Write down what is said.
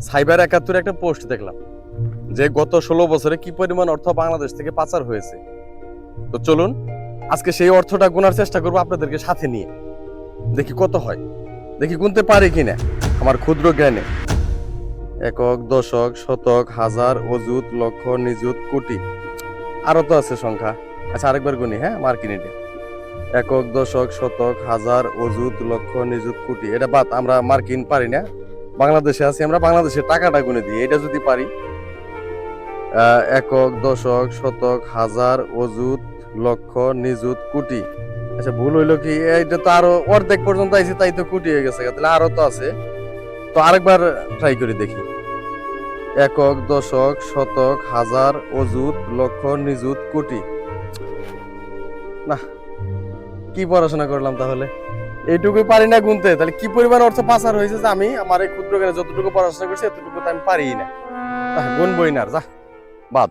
Cyber একাত্তরে একটা post দেখলাম যে গত ষোলো বছরে কি পরিমাণ অর্থ বাংলাদেশ থেকে পাচার হয়েছে? তো চলুন, আজকে সেই অর্থটা গোনার চেষ্টা করব আপনাদেরকে সাথে নিয়ে। দেখি কত হয়। দেখি গুনতে পারি কিনা, আমার ক্ষুদ্র জ্ঞানে। একক, দশক, শতক, হাজার, অযুত, লক্ষ, নিযুত, কোটি। আরও তো আছে সংখ্যা। আচ্ছা আরেকবার গুনি হ্যাঁ? মার্কিনিটে একক, দশক, শতক, হাজার, অযুত, লক্ষ, নিযুত, কোটি। এটা বাদ, আমরা মার্কিন পারি না। বাংলাদেশে আছি, আমরা বাংলাদেশের টাকাটা গুনে দিই, এটা যদি পারি। একক, দশক, শতক, হাজার, অযুত, লক্ষ, নিযুত, কোটি। আচ্ছা ভুল হইল কি? এইটা তো আরও অর্ধেক পর্যন্ত আইছি, তাই তো কোটি হয়ে গেছে, তাহলে আরও তো আছে। তো আরেকবার ট্রাই করে দেখি। একক, দশক, শতক, হাজার, অযুত, লক্ষ, নিযুত, কোটি। না কি পড়াশোনা করলাম তাহলে? এইটুকুই পারি না গুনতে। তাহলে কি পরিমাণ অর্থ পাচার হয়েছে যে আমি আমার এই ক্ষুদ্র জ্ঞানে যতটুকু পড়াশোনা করছি, এতটুকু তো আমি পারি না। গুনবই না যা। বাদ।